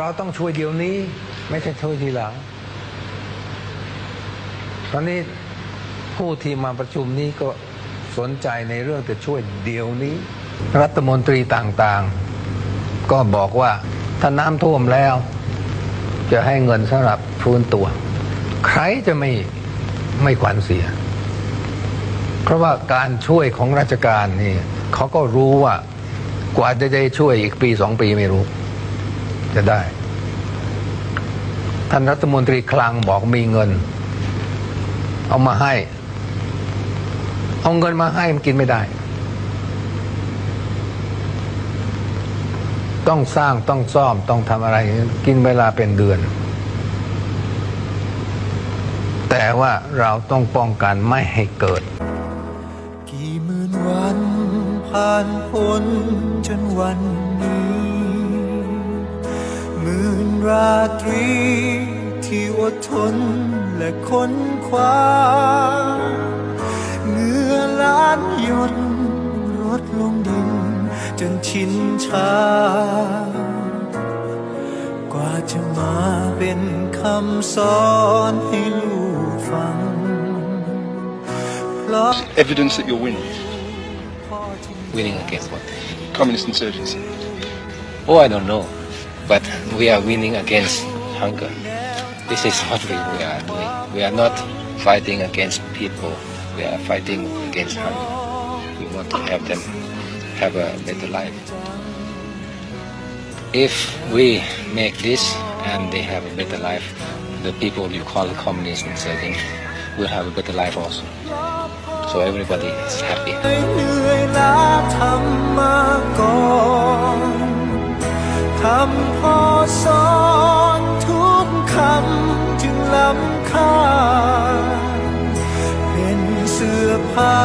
เราต้องช่วยเดี๋ยวนี้ไม่ใช่ช่วยทีหลัง ตอนนี้ผู้ที่มาประชุมนี้ก็สนใจในเรื่องจะช่วยเดี๋ยวนี้ รัฐมนตรีต่างๆ ก็บอกว่าถ้าน้ำท่วมแล้ว จะให้เงินสำหรับฟื้นตัว ใครจะไม่ไม่ขวัญเสีย เพราะว่าการช่วยของราชการนี่เขาก็รู้ว่ากว่าจะได้ช่วยอีกปีสองปีไม่รู้ จะได้ ท่านรัฐมนตรีคลังบอกมีเงิน เอามาให้ เอาเงินมาให้มันกินไม่ได้ ต้องสร้างต้องซ่อมต้องทำอะไร กินเวลาเป็นเดือน แต่ว่าเราต้องป้องกันไม่ให้เกิด กี่หมื่นวันผ่านพ้นจนวัน ราตรีที่อดทนและค้นคว้าเหงื่อล้านหยดลดลงดิน จนชินชา กว่าจะมาเป็นคำสอนให้ลูกฟังเพราะ evidence that you're winning. Winning against what? Communist insurgency. Oh, I don't know. But we are winning against hunger. This is what we, we are doing. We are not fighting against people. We are fighting against hunger. We want to help them have a better life. If we make this and they have a better life, the people you call the I think, will have a better life also. So everybody is happy. สอนทุกคำจึงล้ำค่า เป็นเสื้อผ้า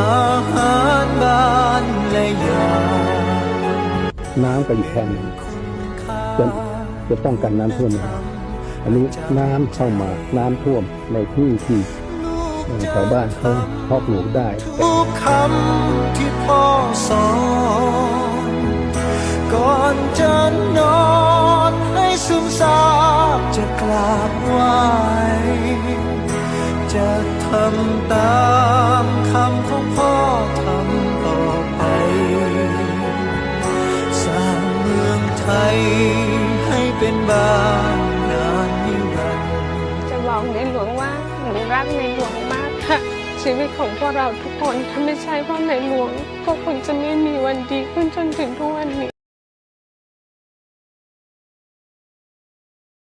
อาหารบ้านและยาน้ำก็อยู่แค่นั้นจะจะป้องกันน้ำท่วมนะครับอันนี้น้ำเข้ามาน้ำท่วมในที่ที่เอ่อชาวบ้านเขาเพาะปลูกได้แต่ทุกคำที่พ่อสอน ก่อนจะนอนให้ซึมซาบจะกราบไหวจะทำตามคำของพ่อทำต่อไป สร้างเมืองไทยให้เป็นบ้านนานนิรันดร์จะบอกในหลวงว่าหนูรักในหลวงมากค่ะ ชีวิตของพวกเราทุกคนถ้าไม่ใช่พราในหลวง ก็คงจะไม่มีวันดีขึ้นจนถึงทุกวันนี้